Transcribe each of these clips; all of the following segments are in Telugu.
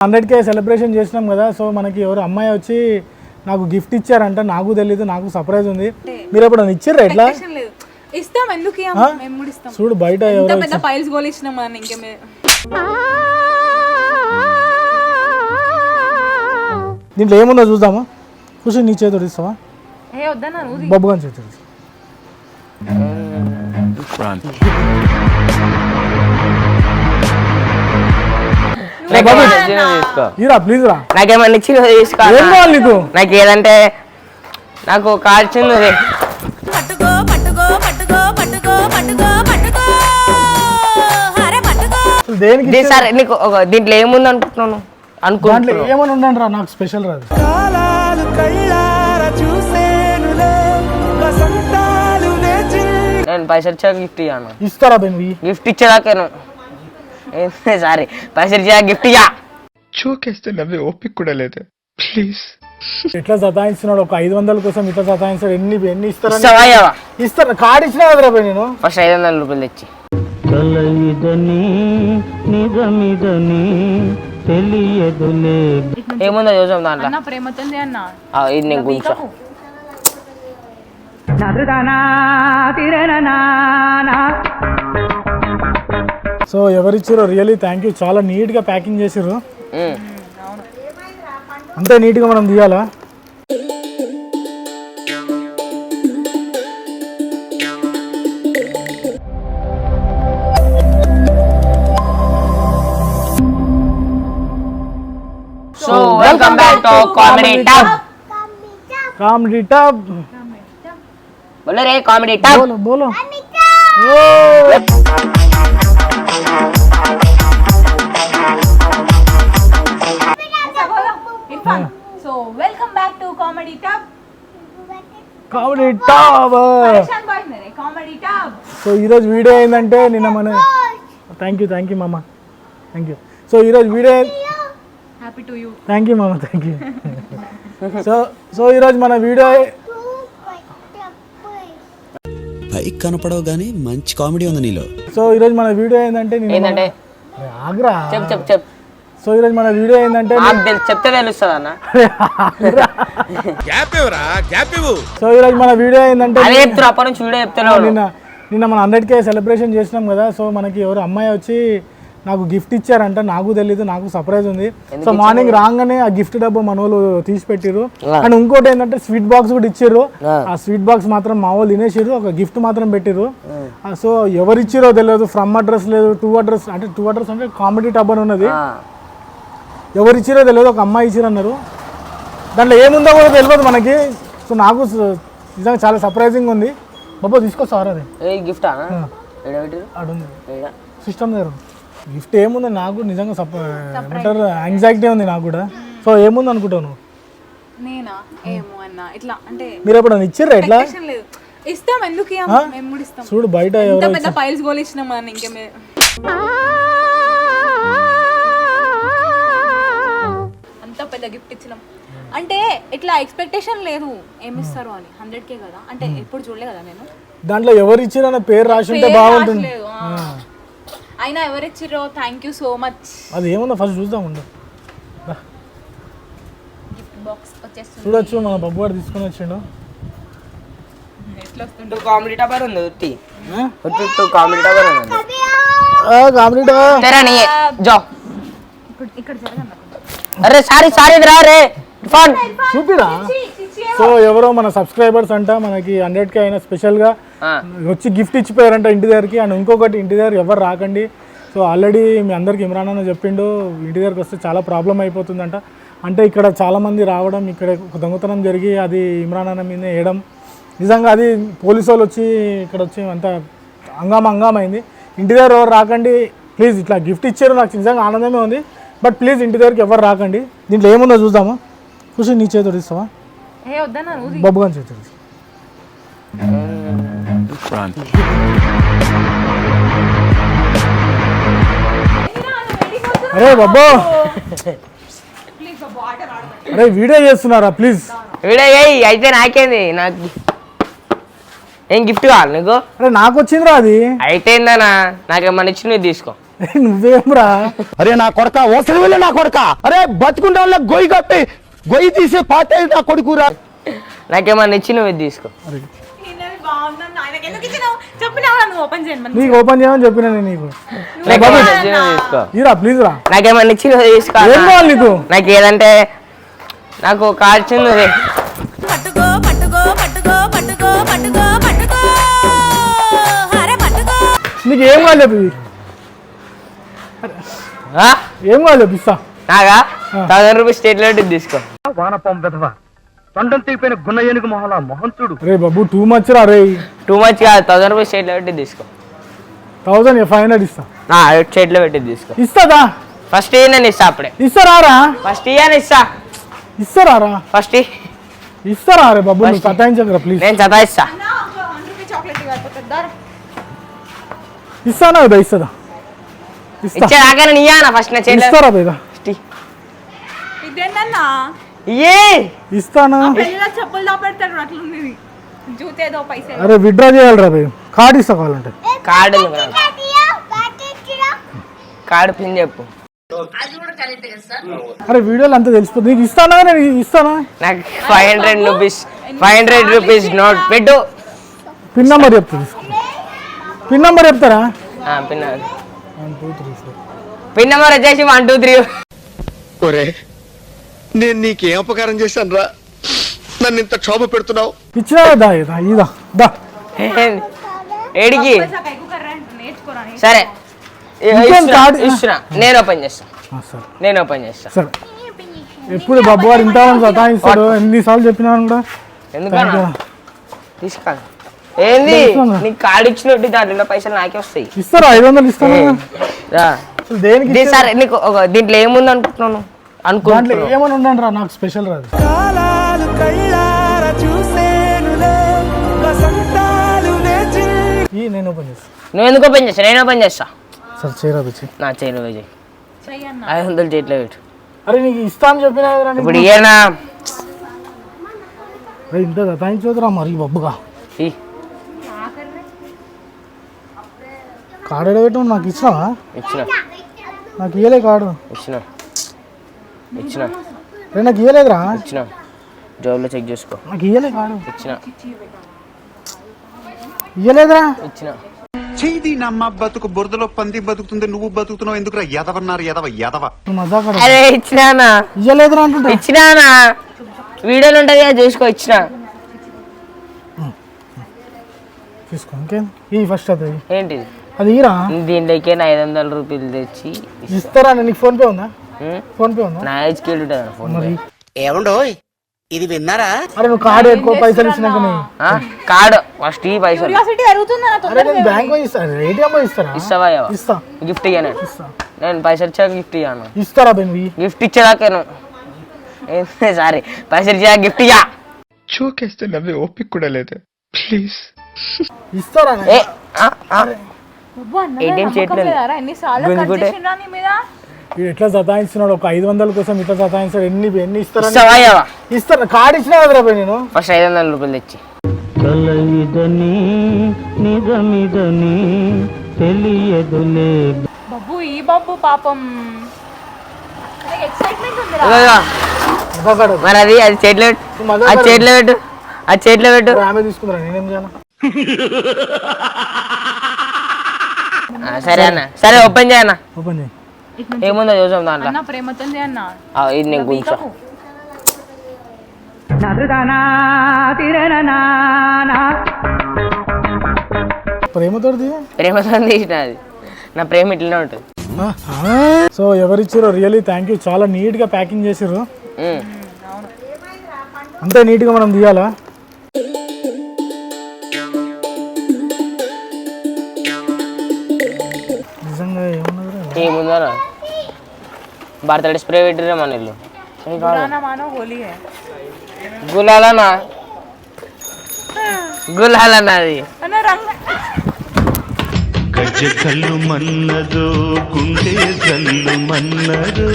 హండ్రెడ్ కే సెలబ్రేషన్ చేసినాం కదా సో మనకి ఎవరు అమ్మాయి వచ్చి నాకు గిఫ్ట్ ఇచ్చారంట నాకు తెలీదు నాకు సర్ప్రైజ్ ఉంది. మీరు ఎప్పుడైనా ఇచ్చారా ఎట్లా ఇస్తాం ఎందుకు చూడు బయట ఎవరో ఫైల్స్ గోల్ ఇంకేమే దీంట్లో ఏముందో చూద్దామా? ఖుషి నీ చేతుడు ఇస్తావా? ఏ వద్దన్నా నువ్వు బబ్బు గాని చేతుడు ఇరా ప్లీజ్ రా. నాకేమన్నా ఇచ్చి తీసుకో ఏం కావాలి నీకు నాకు? ఏదంటే నాకు కాల్చింది అది. పట్టుకో పట్టుకో పట్టుకో పట్టుకో పట్టుకో పట్టుకో. హరే పట్టుకో. అసలు దేనికి దీ- సరే నీకు దీంట్లో ఏముంది అనుకుంటున్నాను అనుకుంటున్నాను ఏమని ఉండండి రా నాకు స్పెషల్ రాదు. నేను పైసలు ఇచ్చా గిఫ్ట్ ఇయ్యాను ఇస్తారా గిఫ్ట్ ఇచ్చేదాకేను సారీ పైసలు ఇచ్చా గిఫ్ట్ ఇయ్యా చోకేస్తే నవ్వే ఓపిక కూడా లేదు. ప్లీజ్. ఎట్లా సతాయిస్తున్నాడు ఒక ఐదు వందల కోసం ఇట్లా సతాయిస్తాడు ఎన్ని ఎన్ని ఇయ్యవా? ఇస్తాను కార్డు ఇచ్చినా కదరా నేను? ఫస్ట్ ఐదు వందల రూపాయలు తెచ్చి. కలయిదని నిజమిదని తెలియదులే. ఏముందో చూసాం దాంట్లో. అన్న ప్రేమతో అన్న. ఆ, ఇది నేను కూర్చో. సో ఎవరిచ్చారో రియలీ థ్యాంక్ యూ చాలా నీట్గా ప్యాకింగ్ చేసిర్రు. ఉమ్. అంతే నీట్గా మనం తీయాలా so welcome back to comedy top comedy top బోలో రే కామెడీ టాప్ బోలో బోలో Irfan so welcome back to comedy top comedy top so ఈరోజు వీడియో ఏంటంటే నిన్న మన థ్యాంక్ యూ థ్యాంక్ యూ మామ థ్యాంక్ యూ సో ఈరోజు video happy to you thank you మామ థ్యాంక్ యూ సో సో ఈరోజు మన వీడియో పైకి కనపడవు కానీ మంచి కామెడీ ఉంది నీలో. సో ఈరోజు మన వీడియో ఏంటంటే ఏంటంటే ఆగ్రా. చెప్ చెప్ చెప్ సో ఈరోజు మన వీడియో ఏంటంటే చెప్తే తెలుస్తుంది అన్న? సో ఈరోజు మన వీడియో ఏంటంటే అదే చెప్తున్నా అప్పటి నుంచి వీడియో చెప్తూనే ఉన్నాడు. నిన్న నిన్న మన హండ్రెడ్ కే సెలబ్రేషన్ చేసినాం కదా సో మనకి ఎవరు అమ్మాయి వచ్చి నాకు గిఫ్ట్ ఇచ్చారంట నాకు తెలీదు నాకు సర్ప్రైజ్ ఉంది. సో మార్నింగ్ రాగానే ఆ గిఫ్ట్ డబ్బా మన వాళ్ళు తీసి పెట్టిర్రు అండ్ ఇంకోటి ఏంటంటే స్వీట్ బాక్స్ కూడా ఇచ్చిర్రు. ఆ. స్వీట్ బాక్స్ మాత్రం మా వాళ్ళు తినేసిర్రు ఒక గిఫ్ట్ మాత్రం పెట్టిర్రు. ఆ, సో ఎవరు ఇచ్చిరో తెలియదు ఫ్రమ్ అడ్రస్ లేదు టూ అడ్రస్ అంటే టూ అడ్రస్ అంటే కామెడీ టబ్ అని ఉన్నది. ఎవరు ఇచ్చిరో తెలియదు ఒక అమ్మాయి ఇచ్చిరు అన్నారు. దాంట్లో ఏముందో కూడా తెలియదు మనకి. సో నాకు నిజంగా చాలా సర్ప్రైజింగ్ ఉంది. బాబా తీసుకొస్తారా అది. ఏ గిఫ్ట్ పెట్టిరు? సిస్టమ్ దగ్గర గిఫ్ట్ ఏముంది? నాకు కూడా నిజంగా సప్ ఏమంటారు? యాంగ్జైటీ ఉంది నాకు కూడా. సో ఏముంది అనుకుంటావు నువ్వు? నేనా? ఏమో అన్న. ఇట్లా అంటే మీరు ఎప్పుడైనా ఇచ్చిర్రా ఎట్లా expectation లేదు. ఇస్తాం ఎందుకు ఇయ్యం? మేము కూడా ఇస్తాం. చూడు బయట ఎవరో పెద్ద ఫైల్స్ గోల్ ఇచ్చినాం మనం ఇంకేమే అంత పెద్ద గిఫ్ట్ ఇచ్చినాం. అంటే ఇట్లా ఎక్స్పెక్టేషన్ లేదు. ఏమి ఇస్తారు అని. హండ్రెడ్ కే కదా. అంటే ఎప్పుడు చూడలే కదా నేను. దాంట్లో ఎవరు ఇచ్చిరన్న పేరు రాసి ఉంటే పేరు బాగుంటుంది. రాసలేదు, ఆ. అయినా ఎవరు ఇచ్చిర్రో థ్యాంక్ యూ సో మచ్ అది ఏముందో ఫస్ట్ చూద్దాం ఉండు. గిఫ్ట్ బాక్స్ వచ్చేస్తుంది. చూడొచ్చు మన బబ్బు గారు తీసుకొని వచ్చిండు. ఎట్లా వస్తుంది టూ కామెడీ టవర్ ఉంది ఉట్టి. ఉట్టి టూ కామెడీ టవర్ ఉంది. కామెడీ తెరా నీ. జో. ఇక్కడ అరే సారీ సారీ రా రే. ఇర్ఫాన్. చూపిరా? సో ఎవరో మన సబ్స్క్రైబర్స్ అంట మనకి హండ్రెడ్ కే అయినా స్పెషల్గా ఆ. వచ్చి గిఫ్ట్ ఇచ్చిపోయారంట ఇంటి దగ్గరికి. అండ్ ఇంకొకటి ఇంటి దగ్గర ఎవరు రాకండి. సో ఆల్రెడీ మీ అందరికి ఇమ్రాన్ అన్న చెప్పిండు ఇంటి దగ్గరికి వస్తే చాలా ప్రాబ్లం అయిపోతుందంట. అంటే ఇక్కడ చాలామంది రావడం ఇక్కడ ఒక దొంగతనం జరిగి అది ఇమ్రాన్ అన్న మీద వేయడం. నిజంగా అది పోలీసు వాళ్ళు వచ్చి ఇక్కడ వచ్చి అంత హంగామా హంగామా అయింది ఇంటి దగ్గర ఎవరు రాకండి ప్లీజ్ ఇట్లా గిఫ్ట్ ఇచ్చారు నాకు నిజంగా ఆనందమే ఉంది. బట్ ప్లీజ్ ఇంటి దగ్గరికి ఎవరు రాకండి. దీంట్లో ఏముందో చూద్దామా? ఖుషి నీ చేతుడు ఇస్తావా? ఏ వద్దన్నా నువ్వు బబ్బు గాని చేతుడు ఇస్తావా? అరే బాబో. అరే వీడియో చేస్తున్నారా? ప్లీజ్. వీడియో ఏయ్ అయితే నాకేంది? నాకు ఏం గిఫ్ట్ కావాలి నీకు? అరే నాకు వచ్చిందిరా అది. అయితే ఏందన్నా? నాకేమన్నా ఇచ్చి నువ్వు తీసుకో. నువ్వేమ్రా అరే నా కొడక ఓసలి వెళ్ళి నా కొడక. అరే బతుకుంటే వాళ్ళ గొయ్యి కప్పి గొయ్యి తీసే పాత నా కొడుకురా. నాకేమన్నా ఇచ్చి నువ్వు తీసుకో. బాగుందన్న ఆయనకి ఎందుకు ఇచ్చినావు చెప్పినావు నువ్వు ఓపెన్ చేయండి నీకు ఓపెన్ చేయమని చెప్పిన నేను నీకు ఈరా ప్లీజ్ రా. నాకేమన్నా ఇచ్చి తీసుకో ఏం. కావాలి నీకు? నాకు ఏదంటే నాకు కాల్చింది నువ్వే. పట్టుకో పట్టుకో పట్టుకో పట్టుకో పట్టుకో పట్టుకో. అరే పట్టుకో. నీకు ఏం కావాలి చెప్పి? ఏం కావాలి చెప్పి ఇస్తా. నాగా థౌసండ్ రూపీస్ స్టేట్ లెవెల్ తీసుకో. వానపం తొండం తీపిన గున్న ఏనుగు మొహల మొహం చూడు రే బాబు టూ మచ్ రా రే. టూ మచ్ కాదు థౌసండ్ రూపీస్ స్టేట్ లెవెల్ తీసుకో. థౌసండ్ ఫైవ్ హండ్రెడ్ ఇస్తా. నా స్టేట్ లెవెల్ తీసుకో. ఇస్తాదా? ఫస్ట్ ఇయ్య నేను ఇస్తా అప్పుడే. ఇస్తారా రా ఫస్ట్ ఇయ్యని ఇస్తా. ఇస్తారా రా ఫస్ట్ ఇస్తారా రే బాబు నువ్వు సతాయించకరా ప్లీజ్ నేను సతాయిస్తా. ఇస్తానా కదా ఇస్తుందా? ఇస్తా. ఇచ్చేదాకా నేను ఇయ్యానా ఫస్ట్ నా చేతిలో. ఇస్తారా బేదా ఇదేంటన్నా ఇయ్యే ఇస్తానా? అరే విత్డ్రా చేయాలి రా కార్డు ఇస్తా కావాలంటే. కార్డు? కార్డు పిన్ చెప్పు. అరే వీడియోలు అంతా తెలిసిపోతుంది నీకు ఇస్తానా? నేను ఇస్తానా? నాకు five hundred rupees five hundred rupees note పెట్టు. పిన్ నెంబర్ చెప్తా తీసుకో. పిన్ నెంబర్ చెప్తారా? ఆ, పిన్ ఫోర్ పిన్ నెంబర్ వచ్చేసి వన్ టూ త్రీ ఒరే నేను నీకేం అపకారం చేశాను రా నన్ను ఇంత క్షోభ పెడుతున్నావు. దా దా. ఏడికి? సరే. ఇ- ఇంకేం ఇస్తున్నా, కార్డు? ఇస్తున్నా. నేను ఓపెన్ చేస్తా. ఆ, సరే. నేను ఓపెన్ చేస్తా. సరే. ఎప్పుడు బాబు వారు ఇంత సతాయిస్తాడు ఎన్నిసార్లు చెప్పినాను కూడా? ఎందుకన్నా? తీసుకో ఏంది? తెలుసున్నా. నీకు కార్డు ఇచ్చినట్టు దాంట్లో పైసలు నాకే వస్తాయి. ఇస్తారా? ఐదు వందలు ఇస్తాను? రా. అసలు దేనికి దీ- సరే నీకు ఒక దీంట్లో ఏముంది అనుకుంటున్నాను అనుకుంటున్నాను. ఏమని ఉండండి రా నాకు స్పెషల్ రాదు ఈ నేను ఓపెన్ చేస్తాను నువ్వు ఎందుకు ఓపెన్ చేస్తా నేను ఓపెన్ చేస్తా. సరే చేయరా వచ్చి నా చేయను విజయ్ ఐదు వందలు చేతిలో పెట్టు. అరే నీకు ఇస్తా అని చెప్పినా కదరా నీకు. ఇప్పుడు ఇయ్యనా? అరే ఇంత సతాయించదురా మరి బబ్బుగా. ఈ. కార్డు ఎడబెట్టు నాకు ఇచ్చినావా? ఇచ్చిన. నాకు ఇయ్యలే కార్డు. ఇచ్చిన. ఇచ్చిన. రే నాకు ఇయ్యలేదురా. ఇచ్చిన. జోబులో చెక్ చేసుకో. నాకు ఇయ్యలే కార్డు ఇచ్చిన. ఇయ్యలేదురా. ఇచ్చిన. చేయి నమ్మ బతుకు బురదలో పంది బతుకుతుంది నువ్వు బతుకుతున్నావు ఎందుకురా ఎదవన్నారు ఎదవ ఎదవ మజా కాడ అరే ఇచ్చినానా? ఇయ్యలేదురా అంటుంటే ఇచ్చినానా? వీడియోలు ఉంటుంది కదా చూసుకో ఇచ్చిన. తీసుకో ఇంకేం? ఈ ఫస్ట్ అది. ఏంటిది? అది ఈరా దీంట్లోకి ఐదు వందల రూపాయలు తెచ్చి ఇస్తారా? నీకు ఫోన్ పే ఉందా? ఫోన్ పే ఉందా? నా ఏజ్కి ఉంటుంది ఫోన్ మరి. ఏమండో ఇది విన్నారా? అరే నువ్వు కార్డు ఎక్కువ పైసలు ఇచ్చినాక నేను కార్డు ఫస్ట్ ఈ పైసలు. క్యూరియాసిటీ పెరుగుతుందా అరే నేను బ్యాంక్ పోయి ఇస్తాను ఏటీఎం పోయి ఇస్తారా ఇస్తావా ఇస్తా. గిఫ్ట్ ఇయ్యాను. నేను పైసలు ఇచ్చాక గిఫ్ట్ ఇయ్యాను. ఇస్తారా బెన్వి? Gift ఇచ్చేదాకా sorry. పైసలు ఇచ్చాక గిఫ్ట్ ఇయ్యా. చూకేస్తే నవ్వే ఓపిక కూడా లేదు. ప్లీజ్. ఇస్తారా? ఏ ఆ, ఆ. ATM చేయట్లేదు. ఎన్నిసార్లు కట్ గుంజుకుంటే. చేసిండ్రా నీ మీద? వీడు ఎట్లా సతాయిస్తున్నాడు? ఒక ఐదు వందల కోసం ఇట్లా సతాయిస్తాడు ఎన్ని ఎన్ని ఇస్తారా ఇస్తావా ఇయ్యవా? ఇస్తాను. కార్డు ఇచ్చినా కదరా బే నేను? ఫస్ట్ ఐదు వందల రూపాయలు తెచ్చి. కలయిదని నిజమిదని తెలియదులే. బాబు ఈ బాబు పాపం. ఎక్సైట్మెంట్ ఇదిగో, మరి అది అది చేతిలో పెట్టు. అది చేతిలో పెట్టు. అది చేతిలో పెట్టు. ఆమె తీసుకుందిరా నేనేం చేయాలి? ఆ, సరే అన్న. సరే ఓపెన్ చేయన్న ఓపెన్ చేయి. ఏముందో చూసాం దాంట్లో? అన్న ప్రేమతో అన్న. ఇది నేను గుంచా ప్రేమతోటి ప్రేమతో తీసిన అది. నా ప్రేమ ఇట్లనే ఉంటుంది. సో ఎవరిచ్చారో రియలీ థ్యాంక్ యూ చాలా నీట్గా ప్యాకింగ్ చేసారు. అంతే నీట్గా మనం తీయాలా? నిజంగా ఏమన్నది ఏముందో బర్త్డే స్ప్రే పెట్టిరే మన ఇల్లు. గులాలనా గులాలనా? అది అన్న రంగ. గజ కల్లు మన్నదు గుండె జల్లు మన్నదు.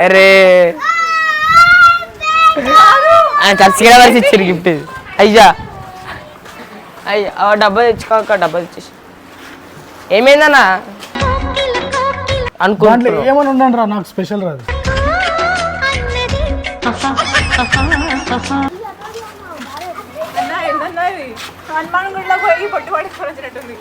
అరే. చర్చికి వరకు ఇచ్చారు గిఫ్ట్. అయ్యా. అయ్యి డబ్బా తెచ్చుకోక డబ్బా తెచ్చేసి. ఏమైందన్నా? దాంట్లో అనుకుంటున్నా ఏమని ఉండండి రా నాకు స్పెషల్ రాదు. హనుమాన్ గుడిలో పోయి పొట్టి వచ్చినట్టుంది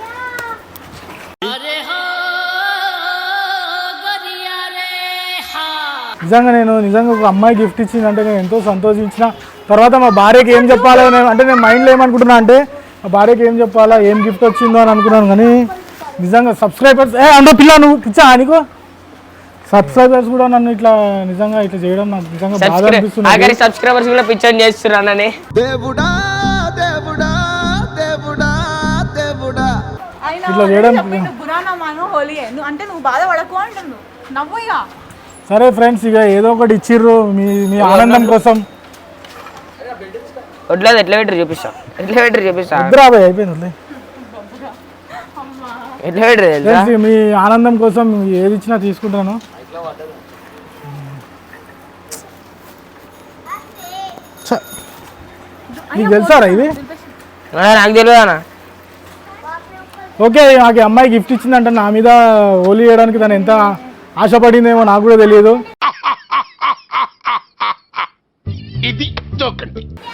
నిజంగా నేను నిజంగా ఒక అమ్మాయి గిఫ్ట్ ఇచ్చిందంటే నేను ఎంతో సంతోషించిన. తర్వాత మా భార్యకి ఏం చెప్పాలో నేను అంటే నేను మైండ్లో ఏమనుకుంటున్నా అంటే మా భార్యకి ఏం చెప్పాలా ఏం గిఫ్ట్ వచ్చిందో అని అనుకున్నాను కానీ నిజంగా సబ్స్క్రైబర్స్ ఏ అందో పిల్ల నువ్వు పిచ్చా నీకు? సబ్స్క్రైబర్స్ కూడా నన్ను ఇట్లా నిజంగా ఇట్లా చేయడం నాకు నిజంగా బాధ సబ్స్క్రైబ్ అనిపిస్తుంది. ఆఖరి సబ్స్క్రైబర్స్ కూడా పిక్చర్ చేస్తున్నానని దేవుడా దేవుడా దేవుడా దేవుడా. ఇట్లా చేయడం చెప్పిండు బురానా మాను హోలీ నువ్వు అంటే నువ్వు బాధపడకు అంటుండు. నవ్వు ఇక. సరే ఫ్రెండ్స్ ఇక ఏదో ఒకటి ఇచ్చిర్రు మీ మీ ఆనందం కోసం. వడ్లేదు ఎట్లా పెట్టరు చూపిస్తా. ఎట్లా పెట్టరు చూపిస్తా? అయిపోయింది. ఎట్లా మీ ఆనందం కోసం ఏది ఇచ్చినా తీసుకుంటాను. నీకు తెలుసారా ఇది నాకు తెలియదు అన్న. ఓకే నాకు అమ్మాయి గిఫ్ట్ ఇచ్చిందంటే నా మీద హోలీ వేయడానికి తను ఎంత ఆశపడిందేమో నాకు కూడా తెలియదు.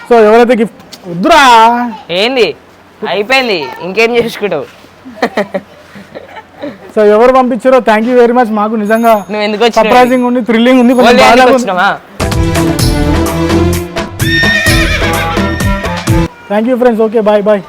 సో ఎవరైతే గిఫ్ట్ వద్దురా. ఏంది? అయిపోయింది. ఇంకేం చేసుకుంటావు? సో ఎవరు పంపించారో థ్యాంక్ యూ వెరీ మచ్ మాకు నిజంగా సర్ప్రైజింగ్ ఉంది థ్రిల్లింగ్ ఉంది thank you friends okay bye bye